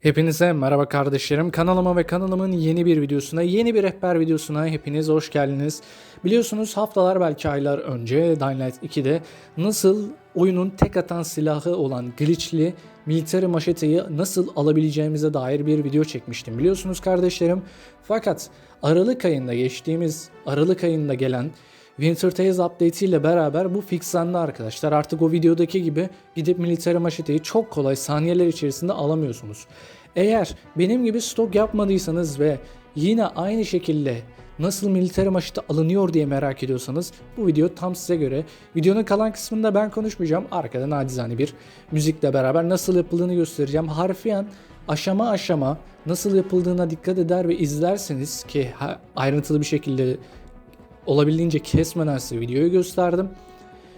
Hepinize merhaba kardeşlerim. Kanalıma ve kanalımın yeni bir videosuna, yeni bir rehber videosuna hepiniz hoş geldiniz. Biliyorsunuz haftalar belki aylar önce Dying Light 2'de nasıl oyunun tek atan silahı olan glitchli military maşeteyi nasıl alabileceğimize dair bir video çekmiştim. Biliyorsunuz kardeşlerim. Fakat Aralık ayında geçtiğimiz Aralık ayında gelen Winter Tales update ile beraber bu fixlendi arkadaşlar. Artık o videodaki gibi gidip military maşeteyi çok kolay saniyeler içerisinde alamıyorsunuz. Eğer benim gibi stok yapmadıysanız ve yine aynı şekilde nasıl military maşete alınıyor diye merak ediyorsanız bu video tam size göre. Videonun kalan kısmında ben konuşmayacağım. Arkada nacizane bir müzikle beraber nasıl yapıldığını göstereceğim. Harfiyen aşama aşama nasıl yapıldığına dikkat eder ve izlerseniz ki ayrıntılı bir şekilde olabildiğince kesmeden size videoyu gösterdim.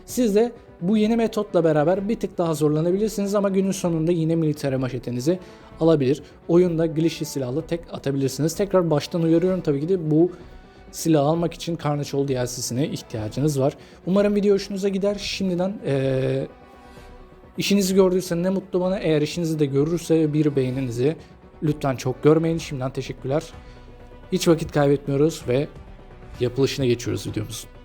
Siz de bu yeni metotla beraber bir tık daha zorlanabilirsiniz ama günün sonunda yine militer maşetenizi alabilir. Oyunda glitchli silahla tek atabilirsiniz. Tekrar baştan uyarıyorum tabii ki de bu silah almak için Carnage DLC'sine ihtiyacınız var. Umarım video hoşunuza gider. Şimdiden eee işinizi gördüyse ne mutlu bana. Eğer işinizi de görürse bir beğeninizi lütfen çok görmeyin. Şimdiden teşekkürler. Hiç vakit kaybetmiyoruz ve yapılışına geçiyoruz videomuzun.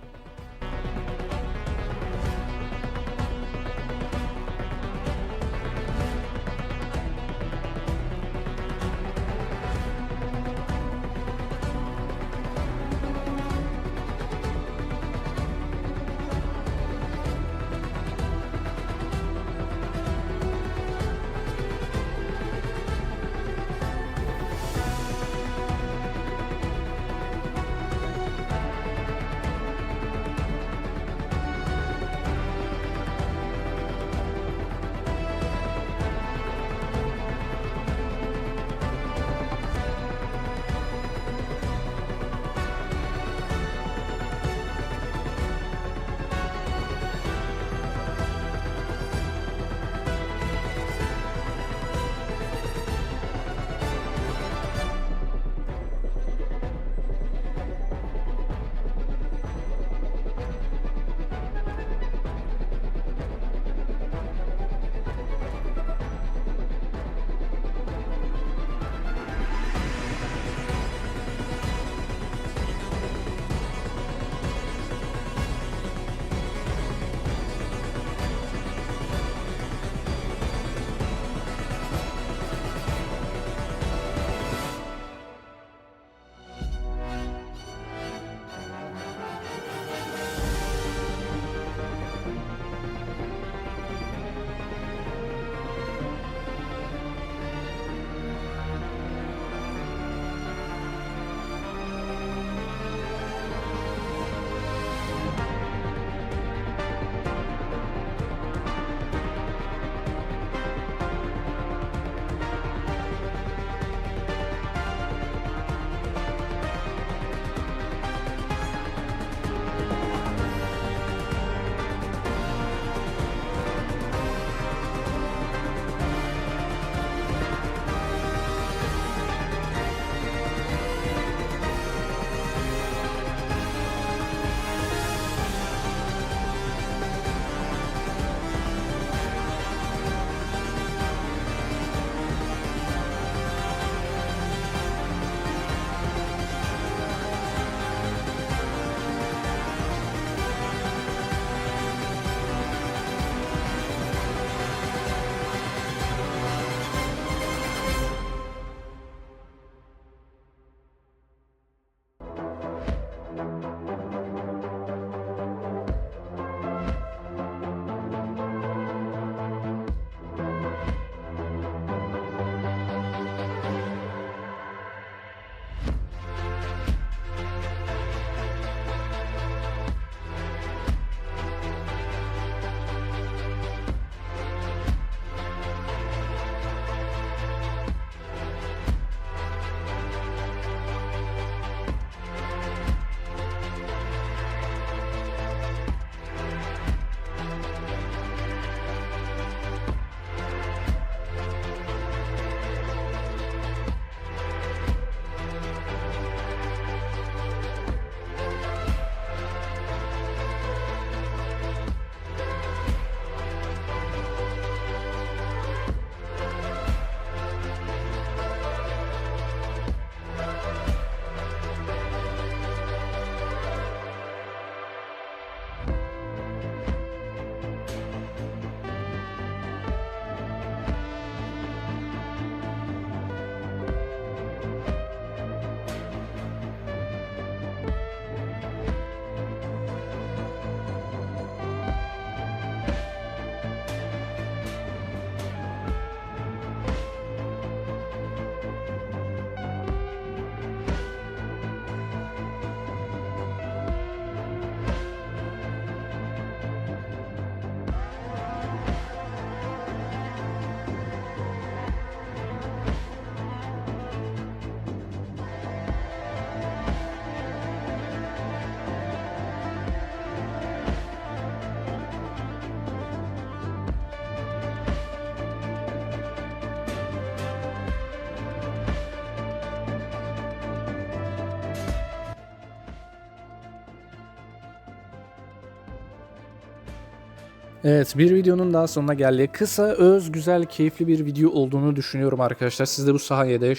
Evet bir videonun daha sonuna geldi. Kısa, öz, güzel, keyifli bir video olduğunu düşünüyorum arkadaşlar. Siz de bu sayede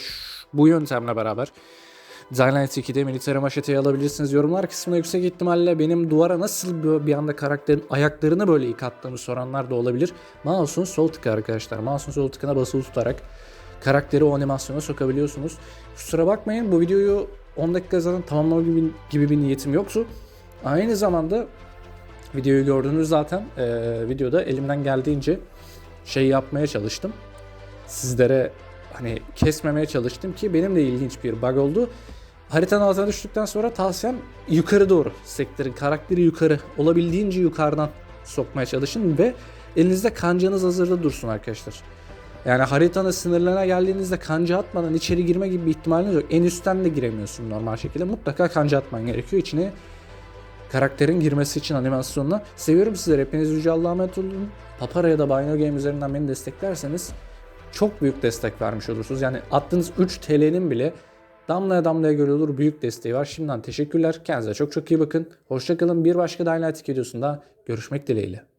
bu yöntemle beraber Dying Light 2'de military maşeteyi alabilirsiniz. Yorumlar kısmına yüksek ihtimalle benim duvara nasıl bir anda karakterin ayaklarını böyle ilk attığımı soranlar da olabilir. Mouse'un sol tıkı arkadaşlar. Mouse'un sol tıkına basılı tutarak karakteri o animasyona sokabiliyorsunuz. Kusura bakmayın bu videoyu 10 dakika zaten tamamlama gibi, gibi bir niyetim yoktu. Aynı zamanda videoyu gördünüz zaten. Ee, videoda elimden geldiğince şey yapmaya çalıştım. Sizlere hani kesmemeye çalıştım ki benim de ilginç bir bug oldu. Haritanın altına düştükten sonra tavsiyem yukarı doğru sektirin. Karakteri yukarı. Olabildiğince yukarıdan sokmaya çalışın ve elinizde kancanız hazırda dursun arkadaşlar. Yani haritanın sınırlarına geldiğinizde kanca atmadan içeri girme gibi bir ihtimaliniz yok. En üstten de giremiyorsun normal şekilde. Mutlaka kanca atman gerekiyor. İçine karakterin girmesi için animasyonla. Seviyorum sizleri. Hepiniz Yüce Allah'a emanet olun. Papara ya da Bino Game üzerinden beni desteklerseniz çok büyük destek vermiş olursunuz. Yani attığınız 3 TL'nin bile damlaya damlaya göre olur büyük desteği var. Şimdiden teşekkürler. Kendinize çok çok iyi bakın. Hoşçakalın. Bir başka Dying Light 2 videosunda görüşmek dileğiyle.